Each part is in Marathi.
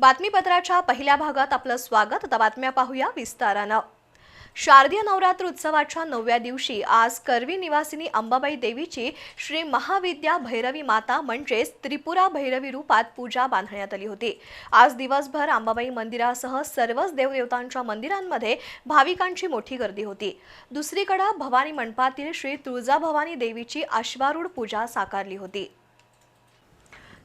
बातमीपत्राच्या पहिल्या भागात आपलं स्वागत. आता बातम्या पाहूया विस्तारानं. शारदीय नवरात्र उत्सवाच्या नवव्या दिवशी आज करवी निवासिनी अंबाबाई देवीची श्री महाविद्या भैरवी माता म्हणजेच त्रिपुरा भैरवी रूपात पूजा बांधण्यात आली होती. आज दिवसभर अंबाबाई मंदिरासह सर्वच देवदेवतांच्या मंदिरांमध्ये भाविकांची मोठी गर्दी होती. दुसरीकडे भवानी मंडपातील श्री तुळजाभवानी देवीची अश्वारूढ पूजा साकारली होती.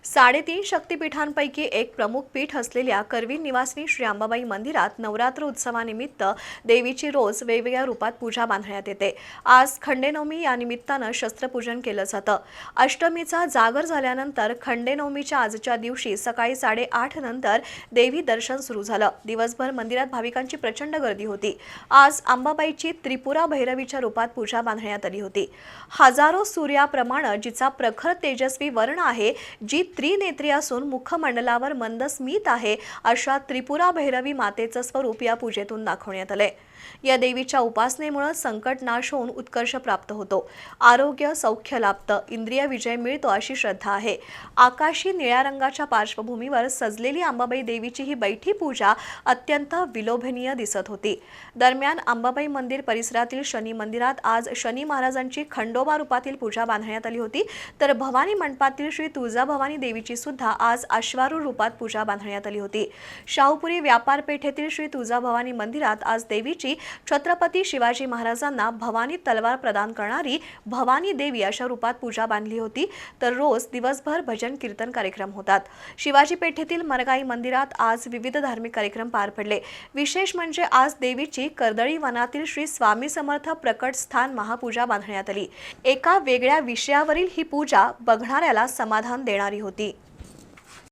साडेतीन शक्तिपीठांपैकी एक प्रमुख पीठ असलेल्या करवी निवासिनी श्री अंबाबाई मंदिरात नवरात्र उत्सवानिमित्त देवीची रोज वेगवेगळ्या रूपात पूजा बांधण्यात येते. आज खंडेनवमी या निमित्तानं शस्त्रपूजन केलं जातं अष्टमीचा जागर झाल्यानंतर खंडेनवमीच्या आजच्या दिवशी सकाळी साडेआठ नंतर देवी दर्शन सुरू झालं. दिवसभर मंदिरात भाविकांची प्रचंड गर्दी होती. आज अंबाबाईची त्रिपुरा भैरवीच्या रूपात पूजा बांधण्यात आली होती. हजारो सूर्याप्रमाणे जिचा प्रखर तेजस्वी वर्ण आहे जी त्रिनेत्री असून मुखमंडलावर मंद स्मित आहे अशा त्रिपुरा भैरवी मातेचं स्वरूप या पूजेतून दाखवण्यात आले या देवीच्या उपासनेमुळे संकट नाश होऊन उत्कर्ष प्राप्त होतो. आरोग्य सौख्य लाभतं इंद्रिय विजय मिळतो अशी श्रद्धा आहे. आकाशी निळ्या रंगाच्या पार्श्वभूमीवर सजलेली अंबाबाई देवीची ही बैठी पूजा अत्यंत विलोभनीय दिसत होती. दरम्यान अंबाबाई मंदिर परिसरातील शनी मंदिरात आज शनी महाराजांची खंडोबा रूपातील पूजा बांधण्यात आली होती. तर भवानी मंडपातील श्री तुळजाभवानी देवीची सुद्धा आज अश्वारू रूपात पूजा बांधण्यात आली होती. शाहूपुरी व्यापार पेठेतील श्री तुळजाभवानी मंदिरात आज देवीची छत्रपती शिवाजी महाराजांना भवानी तलवार प्रदान करणारी भवानी देवी अशा रूपात पूजा बांधली होती. तर रोज दिवसभर भजन कीर्तन कार्यक्रम होतात. शिवाजी पेठेतील मरगाई मंदिरात आज विविध धार्मिक कार्यक्रम पार पडले. विशेष म्हणजे आज देवीची कर्दळी वनातील श्री स्वामी समर्थ प्रकट स्थान महापूजा बांधण्यात आली. एका वेगळ्या विषयावरील ही पूजा बघणाऱ्याला समाधान देणारी होती. ఉంది